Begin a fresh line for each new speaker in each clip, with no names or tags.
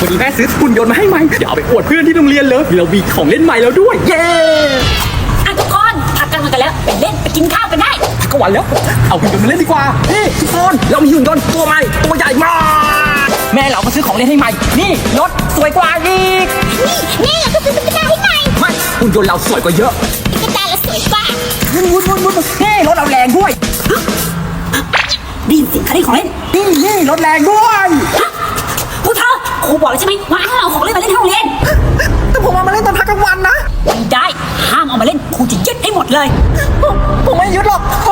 วันนี้แม่ซื้อหุ่นยนต์มาให้ใหม่เดี๋ยวเอาไปอวดเพื่อนที่โรงเรียนเลยเรามีของเล่นใหม่แล้วด้วย เย้
อะทุกคนพักกันมากันแล้วไปเล่นไปกินข้าวกันได้
ก็วันแล้ว เอาหุ่นยนต์มาเล่นดีกว่าเฮ้ทุกคนเรามีหุ่นยนต์ตัวใหม่ตัวใหญ่มากแม่เรามาซื้อของเล่นให้ใหม่ นี่รถสวยกว่าอีก
นี่นี่เราก็ซื้อตุ๊กตาให้ใหม่
ไม่หุ่นยนต์เราสวยกว่าเยอะ
ตุ๊กตาเราสวยกว่า
วุ้นวุ้นวุ้นวุ้นนี่รถเราแรงด้วย
ได้ยินเสียงใครได้ของเล่น
นี่นี่รถแรงด้วย
พวกเธอ ครูบอกแล้วใช่ไหมว่าห้ามเอาของเล่นมาเล่นที่โรงเรียน
แต่ผมเอามาเล่นตอนพักกลางวันนะ
ไม่ได้ห้ามเอามาเล่นครูจะยึดให้หมดเลย
ผมไม่ยึดหรอกทุกคน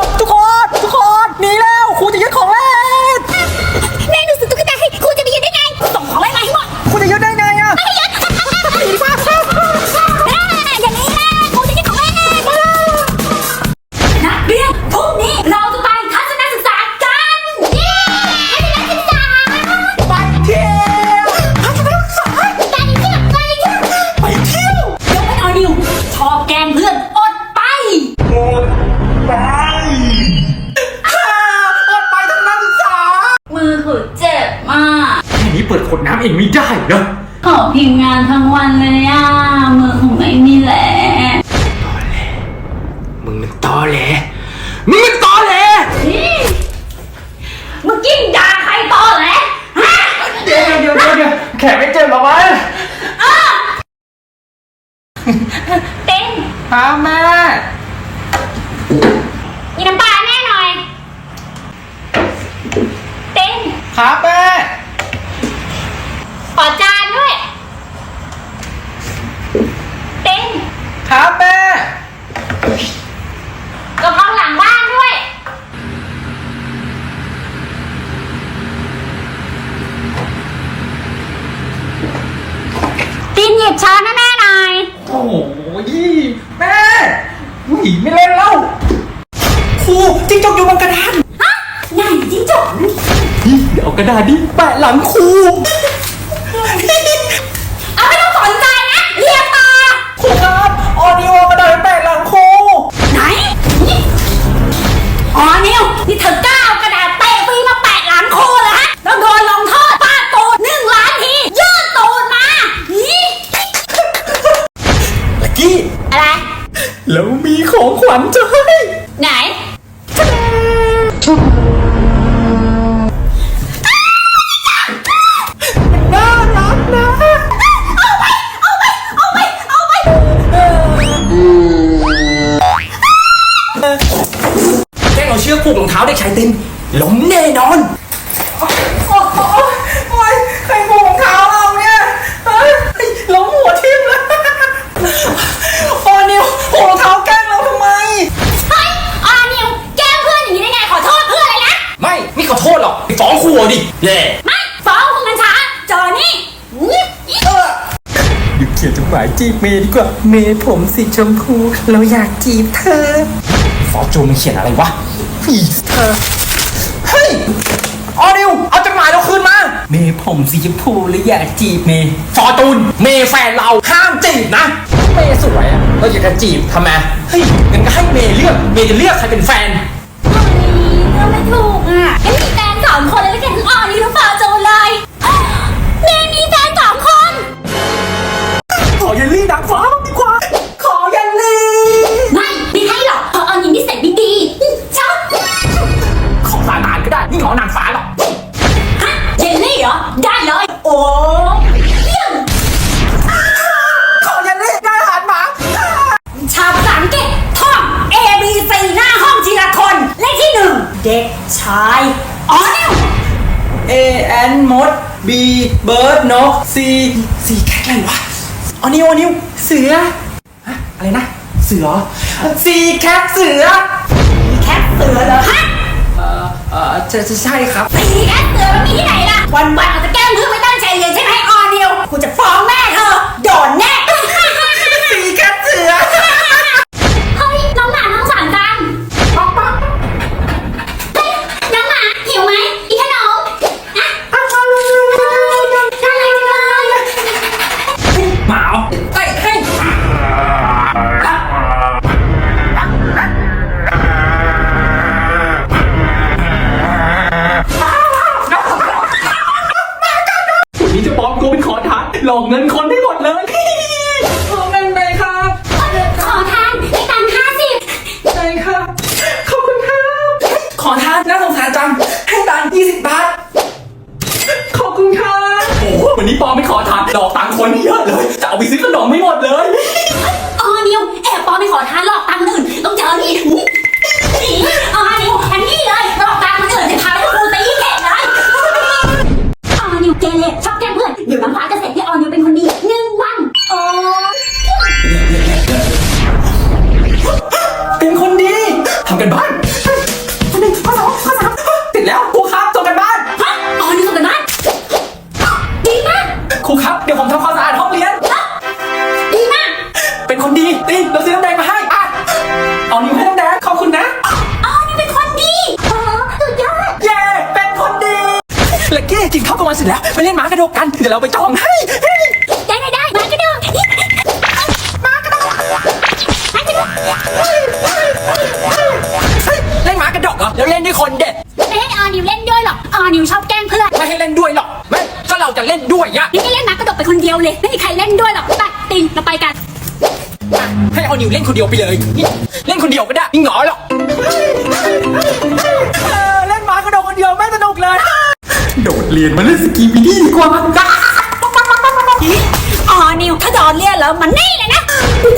เปิ
ดข
ว
ด
น้ำเองไม่ได้เหรอ
ขอพิมพ์งานทั้งวันเลยอะมือของไม่มีแหละ
มึงมันตอแหลมึงมันตอแหล
เมื่อกี้ด่าใครต่อแหละฮะ
เดี๋ยวเดี๋ยวเดี๋ยวเดี๋ยวแขนไม่เจ็บหรอวะ
เต็ง
ฮะแม่
มีน้ำปลาแน่หน่อย เต็ง
ครับแม่
ขอจานด้วย เต็ง
ครับแม่
กระเพราหลังบ้านด้วย ตินหยิบช้อนให้แม่หน่อย
โอ้ยแม่อุ้ยไม่เล่นแล้วครูจิ้งจกอยู่บนกระดาน
ฮะไหนจิ้งจก
นี่เดี๋ยวเอากระดาษนี้แปะหลังครู
อะ
ไร
แล้วมี
ของขวัญจะให้
ไหน
น่ารักนะแกล้งเอาเชือกผูกรองเท้าเด็กชายตินล้มแน่นอน โอ้โหโอ้ยใครผูกรองเท้าเราเนี่ยเฮ้ยล้มหัวทิ่มเลยโอ้นิวผูกรองเท้าแกล้งเราทำไม
เฮ้ยอานิวแกล้งเพื่อนอย่างนี้ได้ไง ขอโทษเพื่อนเลยนะ
ไม่ไม่ขอโทษหรอกไปฟ้อง ครูเอาดิเย่
ไม่ฟ้องคุณมันช้าจอนี่นี่
หยุดเขียนจดหมายจีบเมย์ดีกว่า เมย์ผมสีชมพู เราอยากจีบเธอ ฟอร์จูนมันเขียนอะไรวะอีเธอ เฮ้ย ออนิว เอาจดหมายเราคืนมา เมย์ผมสีชมพูและอยากจีบเมย์ฟอร์จูน เมย์แฟนเราห้ามจีบนะ เมย์สวยอะเราอยากจะจีบทำไม เฮ้ยงั้นก็ให้เมย์เลือก เมย์จะเลือกใครเป็นแฟน
เธอไม่ถูกอะงั้น มีแฟนสองคนเลยแล้วกันทั้งออนี่ทั้งฟาโจเลย B เบิ
ร์ดนก C C แค่อะไรวะอ๋อนิวอ๋อนิวเสือฮะอะไรนะ เสือ C แคทเสือ
แคทเสือเหรอฮะ
เอ่อเอ่อจะจะใช่ครับ
สีแคทเสือมันมีที่ไหนล่ะ วันวันๆอาจจะแกล้งเพื่อนไม่ตั้งใจเรียนใช่ไหมออนิวกูจะฟ้องแม่เธอโดนแน่
เงิ
น
คน รู
ค
รับ เดี๋ย
ว
ผมทำความสะอาดห้องเรียน
ดีมาก
เป็นคนดีตีเราซื้อน้ำแดงมาให้อะเอานิ้วให้น้ำแดงขอบคุณนะ
อ๋อนิวเป็นคนดีอ๋อสุดยอด
เย้ เป็นคนดี เลกกี้กินข้าวกลางวันเสร็จแล้ว ไปเล่นหมากระโดดกัน เดี๋ยวเราไปจองให้ เรา
ไปกัน
อะให้เอานิวเล่นคนเดียวไปเลยนี่เล่นคนเดียวก็ได้ไม่หงอหรอกเออเล่นหมากระโดดคนเดียวไม่สนุกเลย โดดเรียนมาเล่นสกีบิดี้ดีกว่า
ออนิวถ้าโดนเรียกแล้วมันนี่เลยนะจุ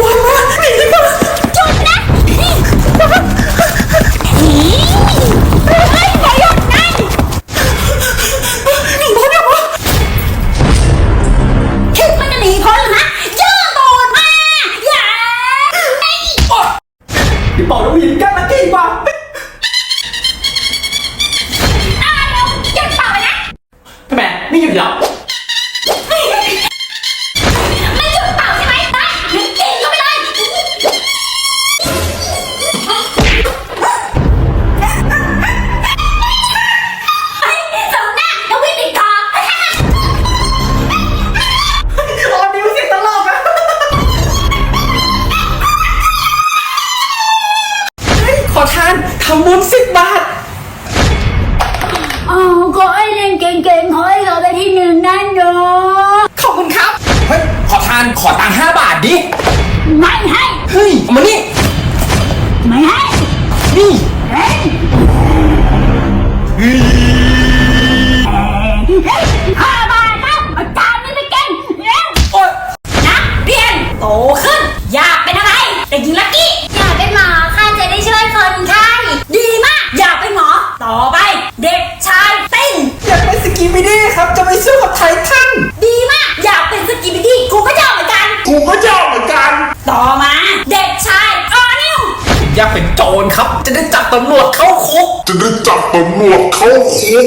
อยากเป็นโจรครับ จะได้จับตำรวจเข้าคุก
จะได้จับตำรวจเข้าคุก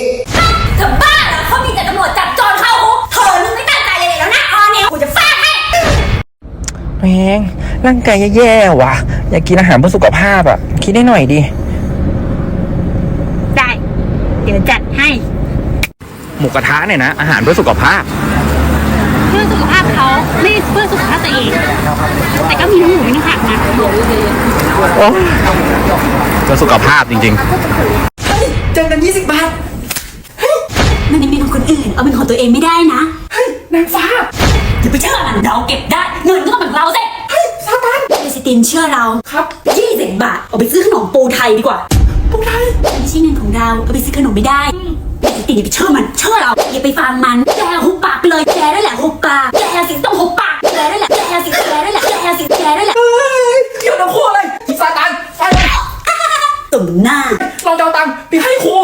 เธอบ้าเหรอเขามีแต่ตำรวจจับโจรเข้าคุกเธอมึงไม่ตั้งใจเลยแล้วนะออนิวกูจะฟาดให้
แมงร่างกายแย่ๆว่ะ อยากกินอาหารเพื่อสุขภาพอะ คิดได้หน่อยดิ
ได้ เดี๋ยวจัดให้
หมูกระทะเนี่ยนะ อาหารเพื่อสุขภาพ
เพื่อสุขภาพเขาไม่เพื่อสุขภาพตัวเอง แต่ก็มีน้ำหมูมีน้ำผักนะ
โอ้เพื่อสุขภาพจริง
เจอกัน20 บาท
มันเป็นของคนอื่น เอาเป็นของตัวเองไม่ได้นะ
เฮ้ย นางฟ้า
อย่าไปเชื่อมันเราเก็บได้ เงินก็ต้องเป็นของเราสิ
เฮ้ยซาตาน
เดซิตินเชื่อเรา
ครับ
ยี่สิบบาท เอาไปซื้อขนมปูไทยดีกว่า
พวกไทย
ไม่ใช่เงินของเรา เอาไปซื้อขนมไม่ได้เดซิตินอย่าไปเชื่อมัน เชื่อเรา อย่าไปฟังมัน แกหุบปากไปเลย แกได้แหละหุบปาก แกสิต้องหุบปาก แกได้แหละ แกสิแกได้แหละ แกสิแกได้แหละ
เฮ้ยเกี่ยวน้ำคู่เลย ซาตานไป
ตุ่มหน้า
เราจะเอาตังค์ไปให้ครู